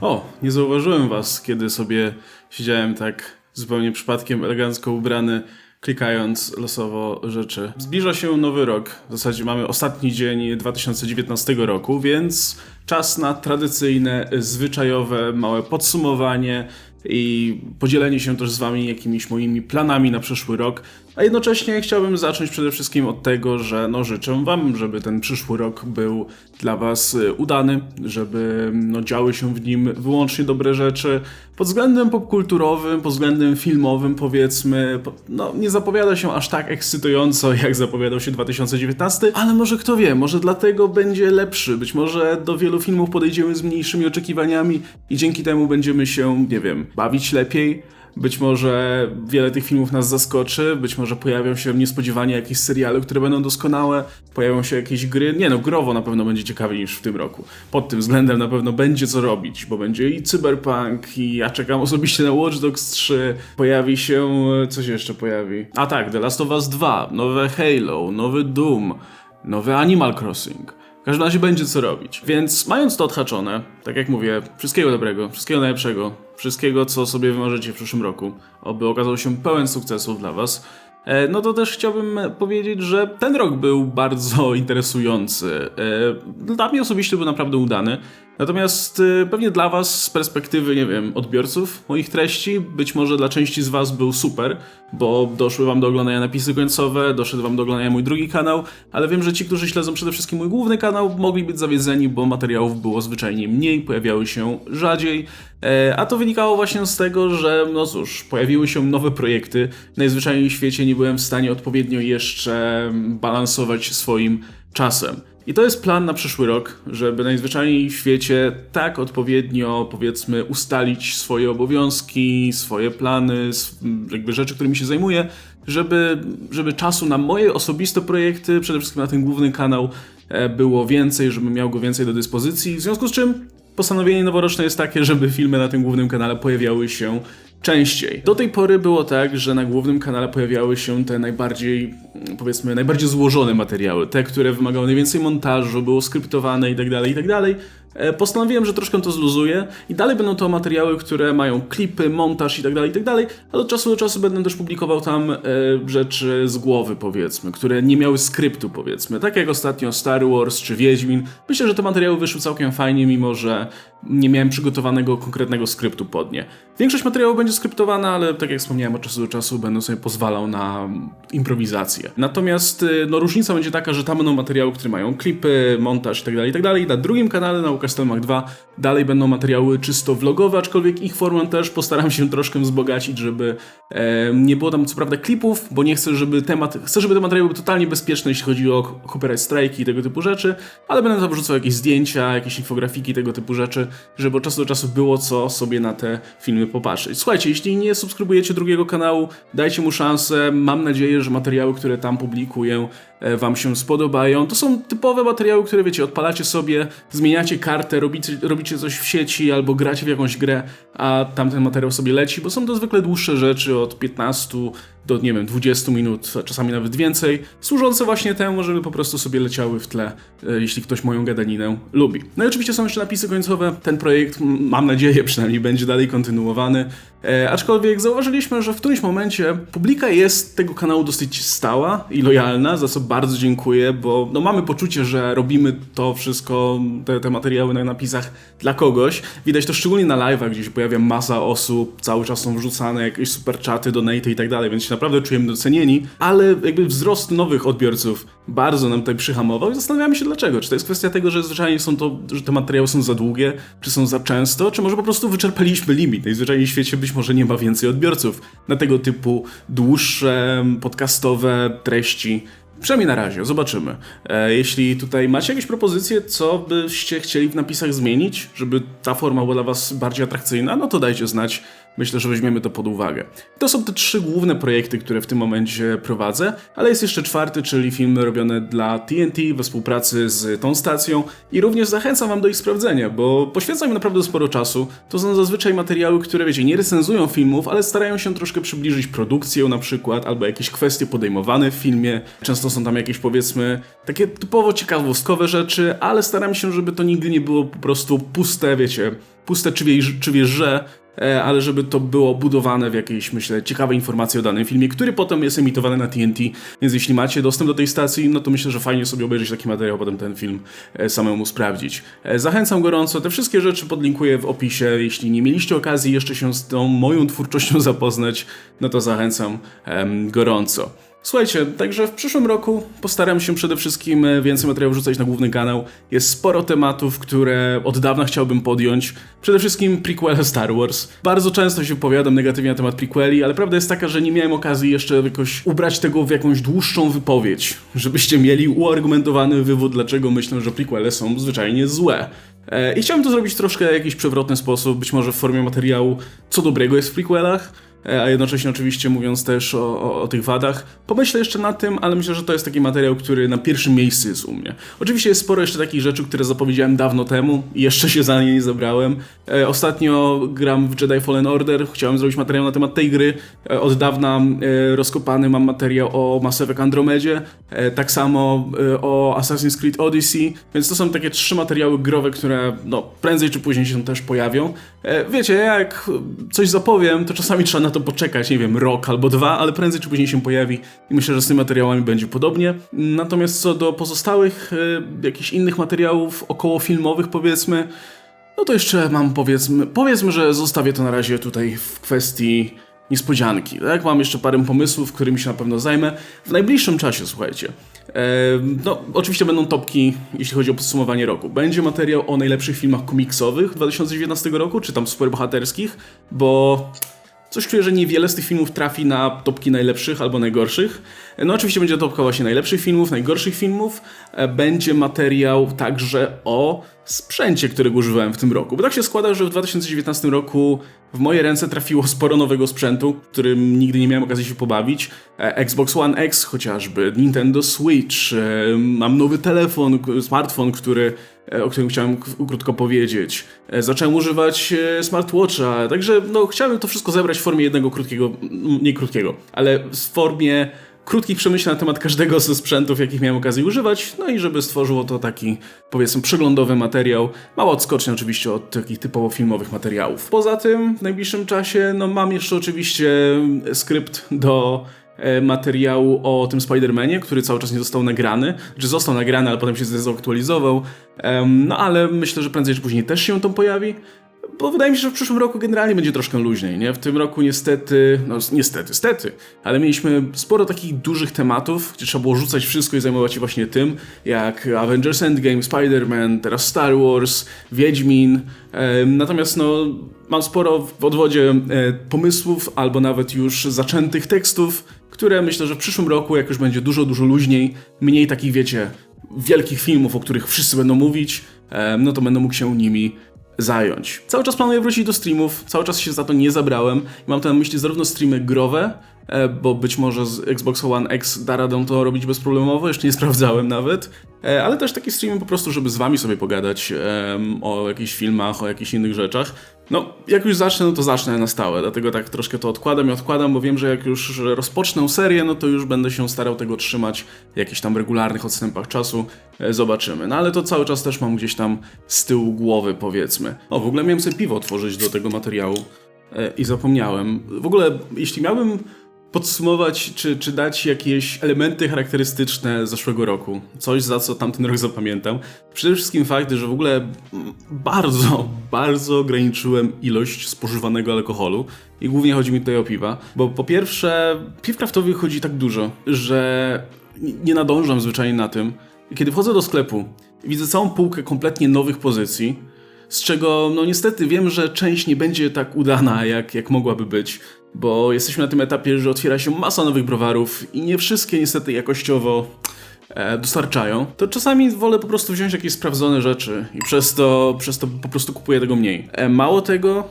O, nie zauważyłem was, kiedy sobie siedziałem tak zupełnie przypadkiem elegancko ubrany, klikając losowo rzeczy. Zbliża się nowy rok. W zasadzie mamy ostatni dzień 2019 roku, więc czas na tradycyjne, zwyczajowe, małe podsumowanie i podzielenie się też z wami jakimiś moimi planami na przyszły rok. A jednocześnie chciałbym zacząć przede wszystkim od tego, że no życzę wam, żeby ten przyszły rok był dla was y, udany, żeby no, działy się w nim wyłącznie dobre rzeczy. Pod względem popkulturowym, pod względem filmowym powiedzmy, po- no nie zapowiada się aż tak ekscytująco, jak zapowiadał się 2019, ale może kto wie, może dlatego będzie lepszy, być może do wielu filmów podejdziemy z mniejszymi oczekiwaniami i dzięki temu będziemy się, nie wiem, bawić lepiej. Być może wiele tych filmów nas zaskoczy, być może pojawią się niespodziewanie jakieś seriale, które będą doskonałe, pojawią się jakieś gry. Nie no, growo na pewno będzie ciekawiej niż w tym roku. Pod tym względem na pewno będzie co robić, bo będzie i Cyberpunk, i ja czekam osobiście na Watch Dogs 3. Pojawi się. co się jeszcze pojawi? A tak, The Last of Us 2, nowe Halo, nowy Doom, nowy Animal Crossing. Każdym razie będzie co robić. Więc mając to odhaczone, tak jak mówię, wszystkiego dobrego, wszystkiego najlepszego, wszystkiego co sobie wymarzycie w przyszłym roku, oby okazał się pełen sukcesów dla Was. E, No to też chciałbym powiedzieć, że ten rok był bardzo interesujący. E, Dla mnie osobiście był naprawdę udany. Natomiast e, pewnie dla Was z perspektywy, nie wiem, odbiorców moich treści, być może dla części z Was był super, bo doszły Wam do oglądania napisy końcowe, doszedł Wam do oglądania mój drugi kanał, ale wiem, że ci, którzy śledzą przede wszystkim mój główny kanał, mogli być zawiedzeni, bo materiałów było zwyczajnie mniej, pojawiały się rzadziej. E, A to wynikało właśnie z tego, że no cóż, pojawiły się nowe projekty. Najzwyczajniej w świecie nie byłem w stanie odpowiednio jeszcze balansować swoim czasem. I to jest plan na przyszły rok, żeby najzwyczajniej w świecie tak odpowiednio, powiedzmy, ustalić swoje obowiązki, swoje plany, jakby rzeczy, którymi się zajmuję, żeby, żeby czasu na moje osobiste projekty, przede wszystkim na ten główny kanał, e, było więcej, żebym miał go więcej do dyspozycji. W związku z czym postanowienie noworoczne jest takie, żeby filmy na tym głównym kanale pojawiały się częściej. Do tej pory było tak, że na głównym kanale pojawiały się te najbardziej, powiedzmy, najbardziej złożone materiały, te, które wymagały najwięcej montażu, było skryptowane itd., itd. E, Postanowiłem, że troszkę to zluzuję i dalej będą to materiały, które mają klipy, montaż itd., itd., ale od czasu do czasu będę też publikował tam e, rzeczy z głowy, powiedzmy, które nie miały skryptu, powiedzmy. Tak jak ostatnio Star Wars czy Wiedźmin. Myślę, że te materiały wyszły całkiem fajnie, mimo że nie miałem przygotowanego konkretnego skryptu pod nie. Większość materiałów będzie skryptowana, ale tak jak wspomniałem, od czasu do czasu będę sobie pozwalał na improwizację. Natomiast y, no, różnica będzie taka, że tam będą materiały, które mają klipy, montaż itd., itd. Na drugim kanale, na Łukasz Stelmach 2, dalej będą materiały czysto vlogowe, aczkolwiek ich formę też postaram się troszkę wzbogacić, żeby e, nie było tam co prawda klipów, bo nie chcę, żeby temat, chcę, żeby te materiały były totalnie bezpieczne, jeśli chodzi o copyright strike i tego typu rzeczy, ale będę tam wrzucał jakieś zdjęcia, jakieś infografiki, tego typu rzeczy, żeby od czasu do czasu było co sobie na te filmy popatrzeć. Słuchajcie, jeśli nie subskrybujecie drugiego kanału, dajcie mu szansę. Mam nadzieję, że materiały, które tam publikuję, e, wam się spodobają. To są typowe materiały, które wiecie, odpalacie sobie, zmieniacie kartę, robicie, robicie coś w sieci albo gracie w jakąś grę, a tamten materiał sobie leci, bo są to zwykle dłuższe rzeczy od 15 do, nie wiem, 20 minut, a czasami nawet więcej, służące właśnie temu, żeby po prostu sobie leciały w tle, e, jeśli ktoś moją gadaninę lubi. No i oczywiście są jeszcze napisy końcowe. Ten projekt, mam nadzieję przynajmniej, będzie dalej kontynuowany. E, aczkolwiek zauważyliśmy, że w którymś momencie publika jest tego kanału dosyć stała i lojalna, za co bardzo dziękuję, bo no, mamy poczucie, że robimy to wszystko, te, te materiały na napisach dla kogoś. Widać to szczególnie na live'ach, gdzie się pojawia masa osób, cały czas są wrzucane jakieś super czaty, donate i tak dalej, więc się naprawdę czujemy docenieni, ale jakby wzrost nowych odbiorców bardzo nam tutaj przyhamował i zastanawiamy się dlaczego. Czy to jest kwestia tego, że zwyczajnie są to, że te materiały są za długie, czy są za często, czy może po prostu wyczerpaliśmy limit. Najzwyczajniej w świecie być może nie ma więcej odbiorców na tego typu dłuższe, podcastowe treści. Przynajmniej na razie, zobaczymy. E, jeśli tutaj macie jakieś propozycje, co byście chcieli w napisach zmienić, żeby ta forma była dla Was bardziej atrakcyjna, no to dajcie znać. Myślę, że weźmiemy to pod uwagę. To są te trzy główne projekty, które w tym momencie prowadzę, ale jest jeszcze czwarty, czyli filmy robione dla TNT we współpracy z tą stacją i również zachęcam Wam do ich sprawdzenia, bo poświęcam im naprawdę sporo czasu. To są zazwyczaj materiały, które wiecie, nie recenzują filmów, ale starają się troszkę przybliżyć produkcję na przykład, albo jakieś kwestie podejmowane w filmie. Często są tam jakieś powiedzmy takie typowo ciekawostkowe rzeczy, ale staram się, żeby to nigdy nie było po prostu puste, wiecie, puste czy wiesz, czy wiesz że, e, ale żeby to było budowane w jakiejś, myślę, ciekawe informacje o danym filmie, który potem jest emitowany na TNT, więc jeśli macie dostęp do tej stacji, no to myślę, że fajnie sobie obejrzeć taki materiał, potem ten film e, samemu sprawdzić. E, Zachęcam gorąco, te wszystkie rzeczy podlinkuję w opisie, jeśli nie mieliście okazji jeszcze się z tą moją twórczością zapoznać, no to zachęcam gorąco. Słuchajcie, także w przyszłym roku postaram się przede wszystkim e, więcej materiałów wrzucać na główny kanał. Jest sporo tematów, które od dawna chciałbym podjąć. Przede wszystkim prequel Star Wars. Bardzo często się powiadam negatywnie na temat prequeli, ale prawda jest taka, że nie miałem okazji jeszcze jakoś ubrać tego w jakąś dłuższą wypowiedź, żebyście mieli uargumentowany wywód, dlaczego myślę, że prequele są zwyczajnie złe. E, I chciałem to zrobić troszkę w jakiś przewrotny sposób, być może w formie materiału, co dobrego jest w prequelach, a jednocześnie oczywiście mówiąc też o, o, o, tych wadach. Pomyślę jeszcze nad tym, ale myślę, że to jest taki materiał, który na pierwszym miejscu jest u mnie. Oczywiście jest sporo jeszcze takich rzeczy, które zapowiedziałem dawno temu i jeszcze się za nie nie zabrałem. E, ostatnio gram w Jedi Fallen Order, chciałem zrobić materiał na temat tej gry. E, od dawna e, rozkopany mam materiał o Mass Effect Andromedzie, e, tak samo e, o Assassin's Creed Odyssey, więc to są takie trzy materiały growe, które no, prędzej czy później się też pojawią. wiecie, jak coś zapowiem, to czasami trzeba na to poczekać, nie wiem, rok albo dwa, ale prędzej czy później się pojawi i myślę, że z tymi materiałami będzie podobnie. Natomiast co do pozostałych e, jakichś innych materiałów okołofilmowych powiedzmy, no to jeszcze mam powiedzmy, powiedzmy, że zostawię to na razie tutaj w kwestii niespodzianki, tak? Mam jeszcze parę pomysłów, którymi się na pewno zajmę w najbliższym czasie, słuchajcie. E, no, oczywiście będą topki, jeśli chodzi o podsumowanie roku. Będzie materiał o najlepszych filmach komiksowych 2019 roku, czy tam superbohaterskich, bo Coś czuję, że niewiele z tych filmów trafi na topki najlepszych albo najgorszych. No oczywiście będzie topka właśnie najlepszych filmów, najgorszych filmów. E, będzie materiał także o sprzęcie, którego używałem w tym roku. Bo tak się składa, że w 2019 roku w moje ręce trafiło sporo nowego sprzętu, którym nigdy nie miałem okazji się pobawić. E, Xbox One X chociażby, Nintendo Switch, e, mam nowy telefon, smartfon, który E, o którym chciałem krótko powiedzieć. Zacząłem używać smartwatcha, także no, chciałem to wszystko zebrać w formie jednego krótkiego, nie krótkiego, ale w formie krótkich przemyśleń na temat każdego ze sprzętów, jakich miałem okazję używać, no i żeby stworzyło to taki, powiedzmy, przeglądowy materiał, mało odskocznie oczywiście od takich typowo filmowych materiałów. Poza tym w najbliższym czasie, no mam jeszcze oczywiście skrypt do E, materiału o tym Spider-Manie, który cały czas nie został nagrany, czy został nagrany, ale potem się zdezaktualizował. No ale myślę, że prędzej czy później też się to pojawi. Bo wydaje mi się, że w przyszłym roku generalnie będzie troszkę luźniej, nie? W tym roku niestety, no niestety, stety, ale mieliśmy sporo takich dużych tematów, gdzie trzeba było rzucać wszystko i zajmować się właśnie tym, jak Avengers Endgame, Spider-Man, teraz Star Wars, Wiedźmin. Natomiast no, mam sporo w odwodzie e, pomysłów, albo nawet już zaczętych tekstów, które myślę, że w przyszłym roku, jak już będzie dużo, dużo luźniej, mniej takich, wiecie, wielkich filmów, o których wszyscy będą mówić, no to będę mógł się nimi zająć. Cały czas planuję wrócić do streamów, cały czas się za to nie zabrałem mam tu na myśli zarówno streamy growe, bo być może z Xbox One X da radę to robić bezproblemowo, jeszcze nie sprawdzałem nawet, e, ale też takie streamy po prostu, żeby z wami sobie pogadać o jakichś filmach, o jakichś innych rzeczach. No, jak już zacznę, no to zacznę na stałe, dlatego tak troszkę to odkładam i odkładam, bo wiem, że jak już rozpocznę serię, no to już będę się starał tego trzymać w jakichś tam regularnych odstępach czasu. E, zobaczymy. No ale to cały czas też mam gdzieś tam z tyłu głowy, powiedzmy. O, w ogóle miałem sobie piwo otworzyć do tego materiału e, i zapomniałem. W ogóle, jeśli miałbym podsumować, czy, czy dać jakieś elementy charakterystyczne zeszłego roku. Coś, za co tamten rok zapamiętam. Przede wszystkim fakt, że w ogóle bardzo, bardzo ograniczyłem ilość spożywanego alkoholu. I głównie chodzi mi tutaj o piwa. Bo po pierwsze, piw kraftowych chodzi tak dużo, że nie nadążam zwyczajnie na tym. Kiedy wchodzę do sklepu, widzę całą półkę kompletnie nowych pozycji, z czego no niestety wiem, że część nie będzie tak udana, jak, jak mogłaby być bo jesteśmy na tym etapie, że otwiera się masa nowych browarów i nie wszystkie niestety jakościowo e, dostarczają, to czasami wolę po prostu wziąć jakieś sprawdzone rzeczy i przez to, przez to po prostu kupuję tego mniej. E, mało tego,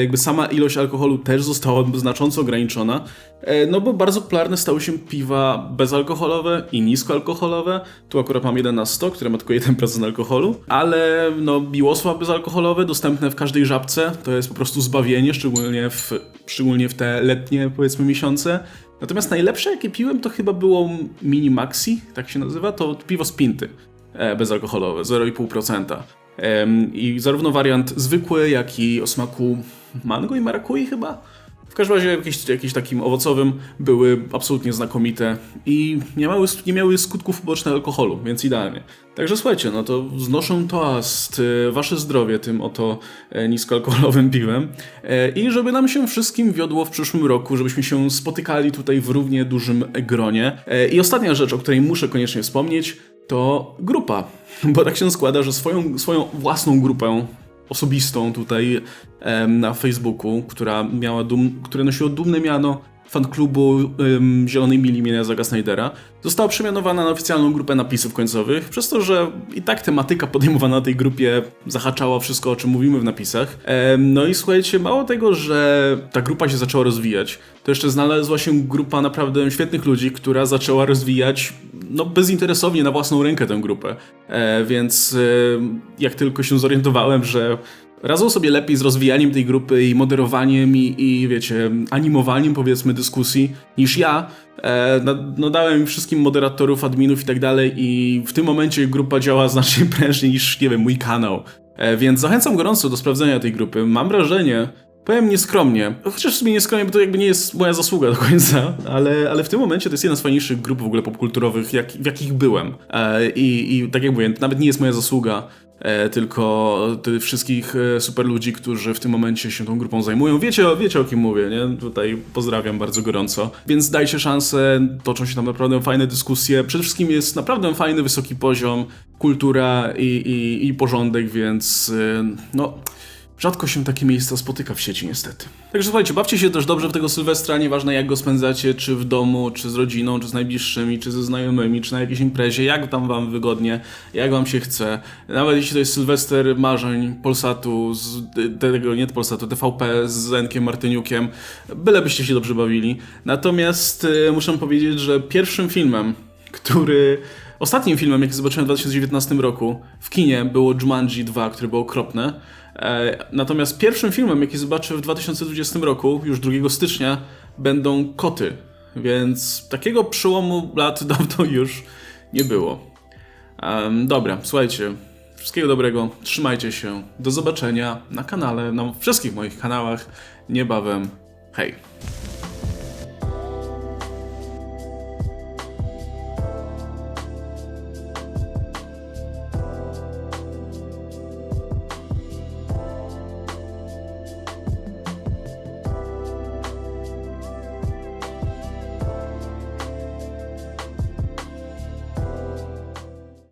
jakby sama ilość alkoholu też została znacząco ograniczona, e, no bo bardzo popularne stały się piwa bezalkoholowe i niskoalkoholowe. Tu akurat mam jeden na 100, które ma tylko 1% alkoholu, ale no biłosław bezalkoholowe dostępne w każdej żabce, to jest po prostu zbawienie, szczególnie w, szczególnie w te letnie powiedzmy miesiące. Natomiast najlepsze jakie piłem to chyba było Mini Maxi, tak się nazywa, to piwo z pinty e, bezalkoholowe, 0,5%. I zarówno wariant zwykły, jak i o smaku mango i marakui chyba. W każdym razie jakiś, jakiś takim owocowym były absolutnie znakomite i nie miały, nie miały skutków ubocznych alkoholu, więc idealnie. Także słuchajcie, no to znoszę toast, e, wasze zdrowie tym oto e, niskoalkoholowym piwem e, i żeby nam się wszystkim wiodło w przyszłym roku, żebyśmy się spotykali tutaj w równie dużym gronie. I ostatnia rzecz, o której muszę koniecznie wspomnieć, to grupa, bo tak się składa, że swoją, swoją własną grupę osobistą tutaj em, na Facebooku, która miała dum, które nosiło dumne miano fanklubu um, Zielonej Mili imienia Zaga Snydera, została przemianowana na oficjalną grupę napisów końcowych, przez to, że i tak tematyka podejmowana na tej grupie zahaczała wszystko, o czym mówimy w napisach. No i słuchajcie, mało tego, że ta grupa się zaczęła rozwijać, to jeszcze znalazła się grupa naprawdę świetnych ludzi, która zaczęła rozwijać no, bezinteresownie na własną rękę tę grupę. E, więc e, jak tylko się zorientowałem, że radzą sobie lepiej z rozwijaniem tej grupy i moderowaniem i, i wiecie, animowaniem powiedzmy dyskusji niż ja. E, no, no dałem im wszystkim moderatorów, adminów i tak dalej i w tym momencie grupa działa znacznie prężniej niż, nie wiem, mój kanał. E, więc zachęcam gorąco do sprawdzenia tej grupy. Mam wrażenie, Powiem nieskromnie, chociaż w sumie nieskromnie, bo to jakby nie jest moja zasługa do końca, ale, ale w tym momencie to jest jedna z fajniejszych grup w ogóle popkulturowych, jak, w jakich byłem. E, i, I tak jak mówię, nawet nie jest moja zasługa, e, tylko tych wszystkich e, super ludzi, którzy w tym momencie się tą grupą zajmują. Wiecie, wiecie o kim mówię, nie? Tutaj pozdrawiam bardzo gorąco. Więc dajcie szansę, toczą się tam naprawdę fajne dyskusje. Przede wszystkim jest naprawdę fajny, wysoki poziom, kultura i, i, i porządek, więc e, no... Rzadko się takie miejsca spotyka w sieci, niestety. Także słuchajcie, bawcie się też dobrze w tego Sylwestra, nieważne jak go spędzacie, czy w domu, czy z rodziną, czy z najbliższymi, czy ze znajomymi, czy na jakiejś imprezie, jak tam wam wygodnie, jak wam się chce. Nawet jeśli to jest Sylwester marzeń Polsatu, z tego nie Polsatu, TVP z Zenkiem Martyniukiem, bylebyście się dobrze bawili. Natomiast e, muszę powiedzieć, że pierwszym filmem, który Ostatnim filmem, jaki zobaczyłem w 2019 roku w kinie było Jumanji 2, które było okropne. E, natomiast pierwszym filmem, jaki zobaczę w 2020 roku, już 2 stycznia, będą koty. Więc takiego przełomu lat dawno już nie było. Em, dobra, słuchajcie. Wszystkiego dobrego, trzymajcie się. Do zobaczenia na kanale, na wszystkich moich kanałach niebawem. Hej.